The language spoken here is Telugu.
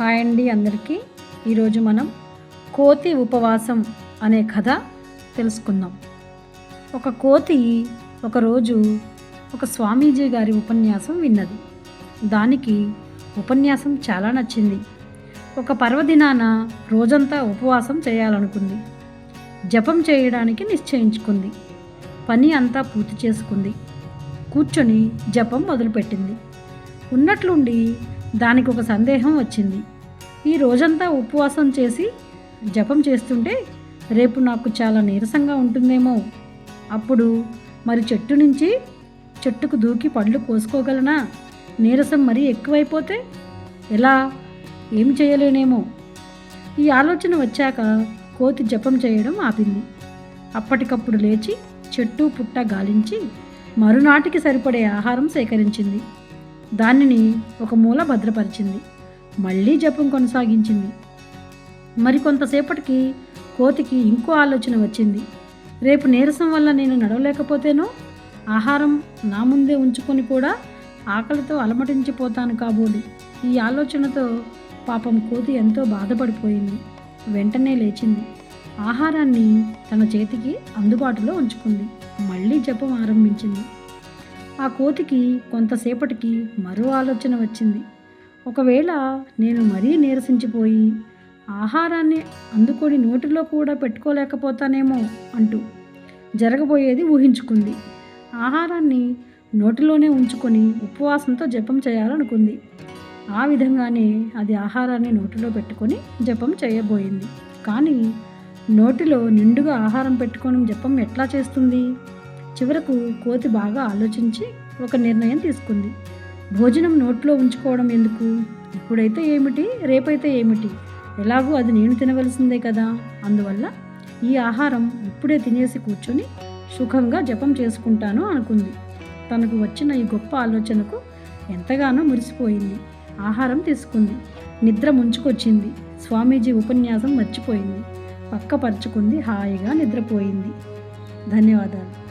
హాయ్ అండి అందరికీ. ఈరోజు మనం కోతి ఉపవాసం అనే కథ తెలుసుకుందాం. ఒక కోతి ఒకరోజు ఒక స్వామీజీ గారి ఉపన్యాసం విన్నది. దానికి ఉపన్యాసం చాలా నచ్చింది. ఒక పర్వదినాన రోజంతా ఉపవాసం చేయాలనుకుంది. జపం చేయడానికి నిశ్చయించుకుంది. పని అంతా పూర్తి చేసుకుంది. కూర్చొని జపం మొదలుపెట్టింది. ఉన్నట్లుండి దానికి ఒక సందేహం వచ్చింది. ఈ రోజంతా ఉపవాసం చేసి జపం చేస్తుంటే రేపు నాకు చాలా నీరసంగా ఉంటుందేమో. అప్పుడు మరి చెట్టు నుంచి చెట్టుకు దూకి పండ్లు కోసుకోగలనా? నీరసం మరీ ఎక్కువైపోతే ఎలా? ఏం చేయలేనేమో. ఈ ఆలోచన వచ్చాక కోతి జపం చేయడం ఆపింది. అప్పటికప్పుడు లేచి చెట్టు పుట్ట గాలించి మరునాటికి సరిపడే ఆహారం సేకరించింది. దానిని ఒక మూల భద్రపరిచింది. మళ్ళీ జపం కొనసాగించింది. మరికొంతసేపటికి కోతికి ఇంకో ఆలోచన వచ్చింది. రేపు నీరసం వల్ల నేను నడవలేకపోతేనో ఆహారం నా ముందే ఉంచుకొని కూడా ఆకలితో అలమటించిపోతాను కాబోలు. ఈ ఆలోచనతో పాపం కోతి ఎంతో బాధపడిపోయింది. వెంటనే లేచింది. ఆహారాన్ని తన చేతికి అందుబాటులో ఉంచుకుంది. మళ్ళీ జపం ఆరంభించింది. ఆ కోతికి కొంతసేపటికి మరో ఆలోచన వచ్చింది. ఒకవేళ నేను మరీ నీరసించిపోయి ఆహారాన్ని అందుకొని నోటిలో కూడా పెట్టుకోలేకపోతానేమో అంటూ జరగబోయేది ఊహించుకుంది. ఆహారాన్ని నోటిలోనే ఉంచుకొని ఉపవాసంతో జపం చేయాలనుకుంది. ఆ విధంగానే అది ఆహారాన్ని నోటిలో పెట్టుకొని జపం చేయబోయింది. కానీ నోటిలో నిండుగా ఆహారం పెట్టుకొని జపం ఎట్లా చేస్తుంది? చివరకు కోతి బాగా ఆలోచించి ఒక నిర్ణయం తీసుకుంది. భోజనం నోట్లో ఉంచుకోవడం ఎందుకు? ఇప్పుడైతే ఏమిటి? రేపైతే ఏమిటి? ఎలాగూ అది నేను తినవలసిందే కదా? అందువల్ల ఈ ఆహారం ఇప్పుడే తినేసి కూర్చొని సుఖంగా జపం చేసుకుంటాను అనుకుంది. తనకు వచ్చిన ఈ గొప్ప ఆలోచనకు ఎంతగానో మురిసిపోయింది. ఆహారం తీసుకుంది. నిద్ర ముంచుకొచ్చింది. స్వామీజీ ఉపన్యాసం మర్చిపోయింది. పక్కపరుచుకుంది హాయిగా నిద్రపోయింది. ధన్యవాదాలు.